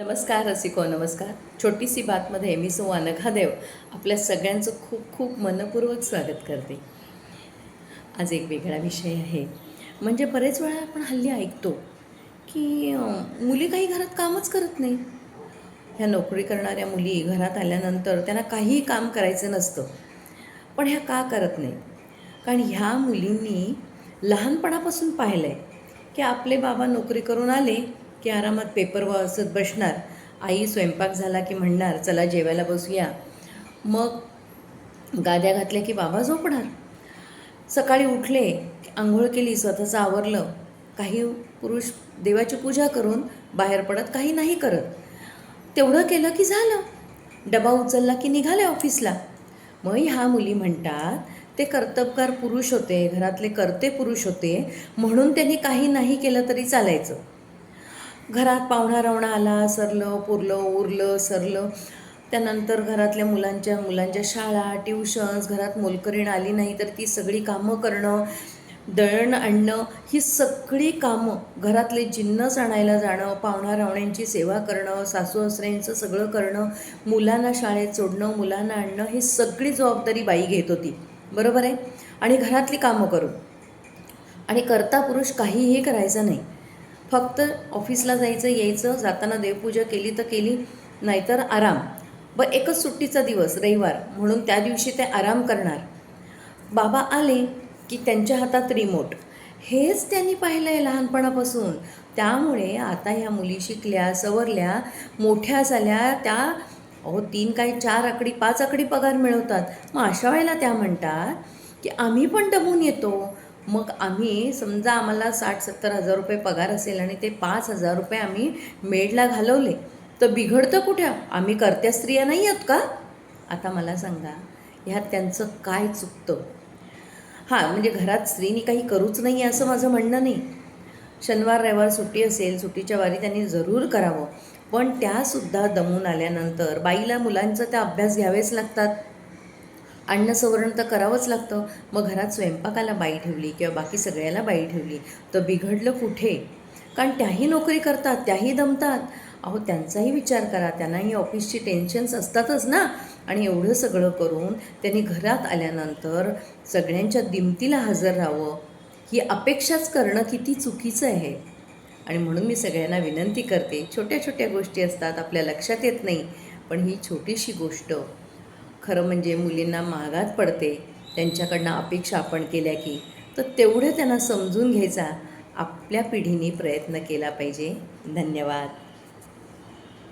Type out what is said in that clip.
नमस्कार रसिको नमस्कार. छोटीशी बातमध्ये मी सो अनघादेव आपल्या सगळ्यांचं खूप खूप मनपूर्वक स्वागत करते. आज एक वेगळा विषय आहे. म्हणजे बरेच वेळा आपण हल्ली ऐकतो की मुली काही घरात कामच करत नाही. ह्या नोकरी करणाऱ्या मुली घरात आल्यानंतर त्यांना काहीही काम करायचं नसतं. पण ह्या का करत नाही? कारण ह्या मुलींनी लहानपणापासून पाहिलं आहे की आपले बाबा नोकरी करून आले की आरामात पेपर वाचत बसणार. आई स्वयंपाक झाला की म्हणणार चला जेवायला बसूया. मग गाद्या घातल्या की बाबा झोपणार. सकाळी उठले की आंघोळ केली स्वतःचं आवरलं. काही पुरुष देवाची पूजा करून बाहेर पडत काही नाही करत. तेवढं केलं की झालं. डबा उचलला की निघाले ऑफिसला. मग ह्या मुली म्हणतात ते कर्तबगार पुरुष होते घरातले कर्ते पुरुष होते म्हणून त्यांनी काही नाही केलं तरी चालायचं. घरात पाहुणा रावणा आला सरलं पुरलं उरलं सरलं. त्यानंतर घरातल्या मुलांच्या मुलांच्या शाळा ट्युशन्स घरात मोलकरीण आली नाही तर ती सगळी कामं करणं दळण आणणं ही सगळी कामं घरातले जिन्नस आणायला जाणं पाहुणा रावण्यांची सेवा करणं सासू सासऱ्यांचं सगळं करणं मुलांना शाळेत सोडणं मुलांना आणणं ही सगळी जबाबदारी बाई घेत होती. बरोबर आहे? आणि घरातली कामं करू आणि करता पुरुष काहीही करायचं नाही. फक्त ऑफिसला जायचं यायचं जाताना देवपूजा केली तर केली नाहीतर आराम. व एकच सुट्टीचा दिवस रविवार. म्हणून त्या दिवशी ते आराम करणार. बाबा आले की त्यांच्या हातात रिमोट हेच त्यांनी पाहिलं आहे लहानपणापासून. त्यामुळे आता ह्या मुली शिकल्या सवरल्या मोठ्या झाल्या त्या अहो तीन काय चार आकडी पाच आकडी पगार मिळवतात. मग अशा वेळेला त्या म्हणतात की आम्ही पण दमून येतो. मग आम्ही समजा आम्हाला साठ सत्तर हजार रुपये पगार असेल आणि ते पाच हजार रुपये आम्ही मेडला घालवले तर बिघडतं कुठे? आम्ही करत्या स्त्रिया नाही आहोत का? आता मला सांगा ह्यात त्यांचं काय चुकतं? हां म्हणजे घरात स्त्रीनी काही करूच नाही आहे असं माझं म्हणणं नाही. शनिवार रविवार सुट्टी असेल सुट्टीच्या वारी त्यांनी जरूर करावं. पण त्यासुद्धा दमून आल्यानंतर बाईला मुलांचा त्या अभ्यास घ्यावेच लागतात. अन्न सवरण तर करावंच लागतं. मग घरात स्वयंपाकाला बाई ठेवली किंवा बाकी सगळ्याला बाई ठेवली तर बिघडलं कुठे? कारण त्याही नोकरी करतात त्याही दमतात. अहो त्यांचाही विचार करा. त्यांनाही ऑफिसची टेन्शन्स असतातच ना. आणि एवढं सगळं करून त्यांनी घरात आल्यानंतर सगळ्यांच्या दिमतीला हजर राहावं. ही अपेक्षाच करणं किती चुकीचं आहे. आणि म्हणून मी सगळ्यांना विनंती करते छोट्या छोट्या गोष्टी असतात आपल्या लक्षात येत नाही. पण ही छोटीशी गोष्ट खरं म्हणजे मुलींना मागात पडते त्यांच्याकडनं अपेक्षा आपण केल्या की तर तेवढं त्यांना समजून घ्यायचा. आपल्या पिढीने प्रयत्न केला पाहिजे. धन्यवाद.